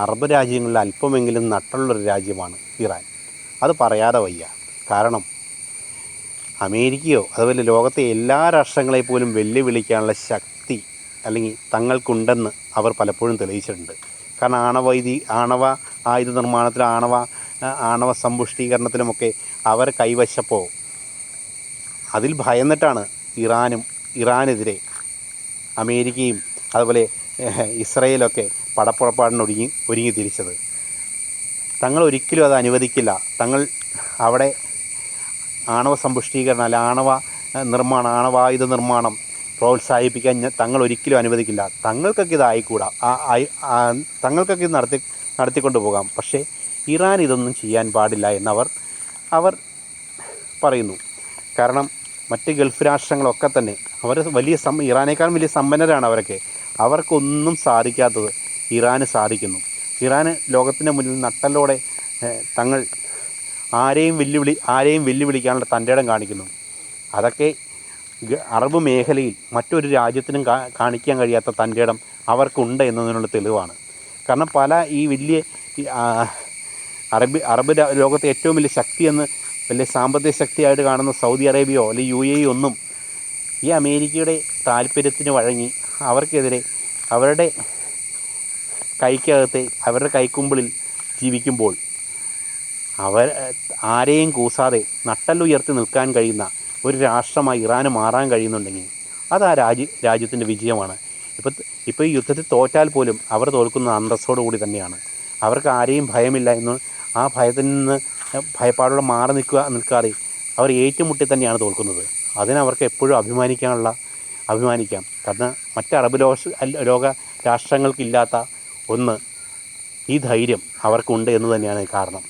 Arab രാജ്യങ്ങളിൽ അല്പമെങ്കിലും നട്ടുള്ളൊരു രാജ്യമാണ് ഇറാൻ. അത് പറയാതെ വയ്യ. കാരണം അമേരിക്കയോ അതുപോലെ ലോകത്തെ എല്ലാ രാഷ്ട്രങ്ങളെ പോലും വെല്ലുവിളിക്കാനുള്ള ശക്തി അല്ലെങ്കിൽ തങ്ങൾക്കുണ്ടെന്ന് അവർ പലപ്പോഴും തെളിയിച്ചിട്ടുണ്ട്. കാരണം ആണവൈതി ആണവ ആയുധ നിർമ്മാണത്തിലും ആണവ ആണവ സമ്പുഷ്ടീകരണത്തിലുമൊക്കെ അവർ കൈവശപ്പോൾ അതിൽ ഭയന്നിട്ടാണ് ഇറാനും ഇറാനെതിരെ അമേരിക്കയും അതുപോലെ ഇസ്രയേലൊക്കെ പടപ്പുറപ്പാടിന് ഒരുങ്ങി തിരിച്ചത്. തങ്ങൾ ഒരിക്കലും അത് അനുവദിക്കില്ല. തങ്ങൾ അവിടെ ആണവ സമ്പുഷ്ടീകരണം അല്ല ആണവ നിർമ്മാണം ആണവായുധ നിർമ്മാണം പ്രോത്സാഹിപ്പിക്കാൻ തങ്ങൾ ഒരിക്കലും അനുവദിക്കില്ല. തങ്ങൾക്കൊക്കെ ഇത് ആയിക്കൂടാ. തങ്ങൾക്കൊക്കെ ഇത് നടത്തി നടത്തിക്കൊണ്ട് പോകാം. പക്ഷേ ഇറാൻ ഇതൊന്നും ചെയ്യാൻ പാടില്ല എന്നവർ അവർ പറയുന്നു. കാരണം മറ്റ് ഗൾഫ് രാഷ്ട്രങ്ങളൊക്കെ തന്നെ അവർ വലിയ സം ഇറാനേക്കാൾ വലിയ സമ്പന്നരാണ് അവരൊക്കെ. അവർക്കൊന്നും സാധിക്കാത്തത് ഇറാന് സാധിക്കുന്നു. ഇറാന് ലോകത്തിന്റെ മുന്നിൽ നട്ടലോടെ തങ്ങൾ ആരെയും വെല്ലുവിളി ആരെയും വെല്ലുവിളിക്കാനുള്ള തന്റെ ഇടം കാണിക്കുന്നു. അതൊക്കെ അറബ് മേഖലയിൽ മറ്റൊരു രാജ്യത്തിനും കാണിക്കാൻ കഴിയാത്ത തന്റെ ഇടം അവർക്കുണ്ട് എന്നതിനുള്ള തെളിവാണ്. കാരണം പല ഈ വലിയ അറബ് അറബി ലോകത്തെ ഏറ്റവും വലിയ ശക്തി എന്ന് വലിയ സാമ്പത്തിക ശക്തിയായിട്ട് കാണുന്ന സൗദി അറേബ്യയോ അല്ലെങ്കിൽ യു എ ഒന്നും ഈ അമേരിക്കയുടെ താല്പര്യത്തിന് വഴങ്ങി അവർക്കെതിരെ അവരുടെ കൈക്കകത്തെ അവരുടെ കൈക്കുമ്പിളിൽ ജീവിക്കുമ്പോൾ അവർ ആരെയും കൂസാതെ നട്ടല്ലുയർത്തി നിൽക്കാൻ കഴിയുന്ന ഒരു രാഷ്ട്രമായി ഇറാന് മാറാൻ കഴിയുന്നുണ്ടെങ്കിൽ അത് ആ രാജ്യ രാജ്യത്തിന്റെ വിജയമാണ്. ഇപ്പം ഇപ്പോൾ ഈ യുദ്ധത്തിൽ തോറ്റാൽ പോലും അവർ തോൽക്കുന്ന അന്തസ്സോടു കൂടി തന്നെയാണ്. അവർക്ക് ആരെയും ഭയമില്ല എന്ന് ആ ഭയത്തിൽ നിന്ന് ഭയപ്പാടോടെ മാറി നിൽക്കുക നിൽക്കാതെ അവർ ഏറ്റുമുട്ടി തന്നെയാണ് തോൽക്കുന്നത്. അതിനവർക്ക് എപ്പോഴും അഭിമാനിക്കാനുള്ള അഭിമാനിക്കാം. കാരണം മറ്റ് അറബ് ലോക രാഷ്ട്രങ്ങൾക്കില്ലാത്ത ഒന്ന് ഈ ധൈര്യം അവർക്കുണ്ട് എന്ന് തന്നെയാണ് കാരണം.